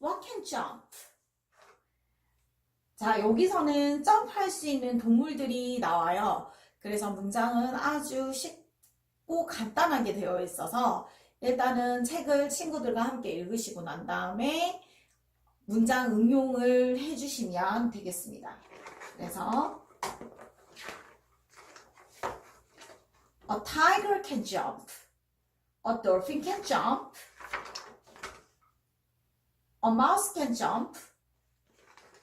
What can jump? 자, 여기서는 점프할 수 있는 동물들이 나와요. 그래서 문장은 아주 쉽고 간단하게 되어 있어서 일단은 책을 친구들과 함께 읽으시고 난 다음에 문장 응용을 해주시면 되겠습니다. 그래서 A tiger can jump. A dolphin can jump. A mouse can jump.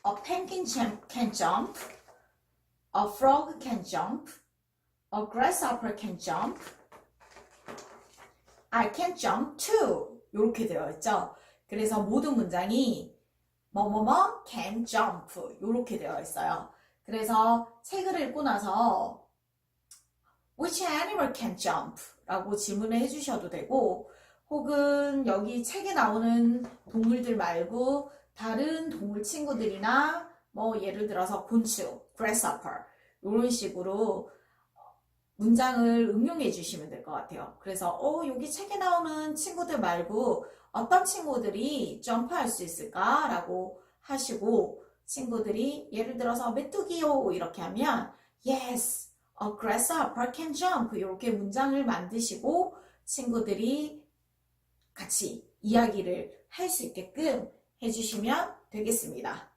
A penguin can jump. A frog can jump. A grasshopper can jump. I can jump too. 이렇게 되어 있죠. 그래서 모든 문장이 뭐뭐뭐 can jump 이렇게 되어 있어요. 그래서 책을 읽고 나서 Which animal can jump? 라고 질문을 해주셔도 되고 혹은 여기 책에 나오는 동물들 말고 다른 동물 친구들이나 뭐 예를 들어서 곤충, grasshopper 이런 식으로 문장을 응용해 주시면 될 것 같아요. 그래서 어 여기 책에 나오는 친구들 말고 어떤 친구들이 점프할 수 있을까라고 하시고 친구들이 예를 들어서 메뚜기요 이렇게 하면 yes, a grasshopper can jump 이렇게 문장을 만드시고 친구들이 같이 이야기를 할 수 있게끔 해주시면 되겠습니다.